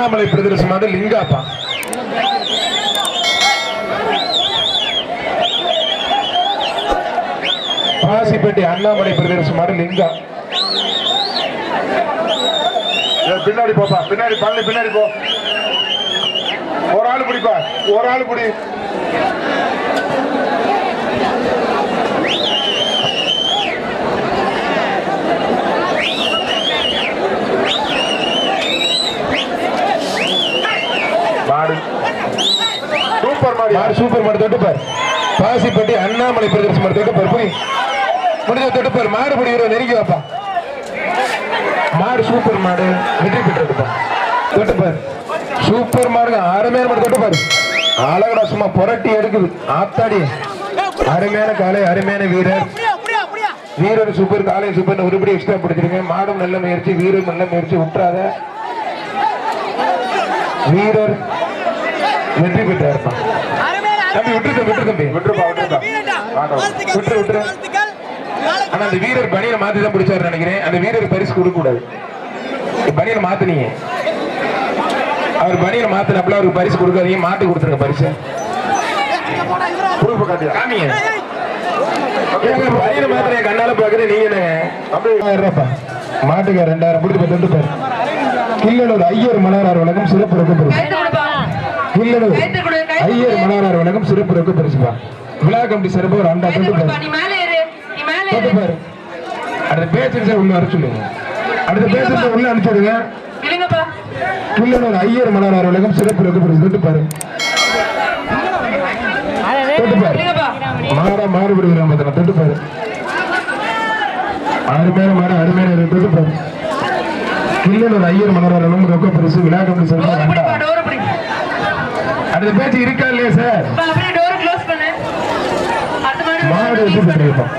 அண்ணாமலை பிரதேச மாடு லிங்காப்பா பாசிப்பட்டி அண்ணாமலை பிரதேச மாடு லிங்கா பின்னாடி போப்பா பின்னாடி பழனி பின்னாடி போ. ஒரு ஆள் பிடிப்பா ஒரு ஆள் பிடி மாடு சூப்பர் மாடு மாடு சூப்பர் மாடு தொட்டுப்பார் பாசிப்பட்டி அண்ணாமலை பிரதேசம் மாடு தொட்டுப்பார் போய். முடிஞ்ச தொட்டுப்பார் மாடு பிடிக்கிற நெருங்கி வாப்பா. மாடு சூப்பர் மாடு. வெற்றி பெற்றிருப்பா தொட்டுப்பார் சூப்பர் மாடு அருமையான மாடு தொட்டுப்பார் அழகடா சும்மா புரட்டி எடுக்குது. ஆத்தாடி. அருமையான காலை அருமையான வீரர். வீரர் சூப்பர் காலை சூப்பர் ஒருபடி எக்ஸ்ட்ரா பிடிச்சிருங்க மாடும் நல்ல முயற்சி வீரர் நல்ல முயற்சி. விட்டுறாத. வீரர் வெற்றி பெற்றார். தம்பி விட்டுருக்க விட்டுரு தம்பி. விட்டுருப்பா விட்டுருப்பா விட்டு விட்டுரு ஆனா அந்த வீரர் பனியனை மாத்தி தான் பிடிச்சாரு நினைக்கிறேன். அந்த வீரர் பரிசு கொடுக்க கூடாது பனியனை மாத்துனீங்க. அவர் பனியனை மாத்தினப்பல அவருக்கு பரிசு கொடுக்காதீங்க. மாத்தி கொடுத்துருங்க பரிசு. ப்ரூஃப் காட்டியா? காமிங்க. பனியனை மாத்தின கண்ணால பாக்குறேன். நீங்க என்னங்க மாட்டுக்கார் மாட்டுக்கு ரெண்டாயிரம் பிடிச்சி பத்து பேர். ஐயர் மலரார் வழக்கம் சிறப்பு ஐயர் மலரார் வழக்கம் சிறப்பு ரொக்க பரிசுப்பா விழா கமிட்டி சிறப்பு ஒரு அண்டா தொட்டு பாரு. அடுத்த பேச்சு உள்ள வர சொல்லுங்க. அடுத்த பேச்சு உள்ள இல்லைங்கப்பா கில்லனூர் ஐயர் மலரார் வழக்கம் சிறப்பு ரொக்க பரிசு. தொட்டு பாரு. தொட்டு பாரு. மாறா மாறுபடுகிறான் பார்த்தா தொட்டு பாரு. அருமையான மாறு அருமையான தொட்டு பாரு. ஐயர் மலரார் வழக்கம் ரொக்க பரிசு. விழா கமிட்டி சிறப்பு டோர் அண்டா பிடிப்பா டோர் பிடி அடுத்த பேச்சு இருக்கா இல்லையா சார்? மாடு பெற்றிருப்போம்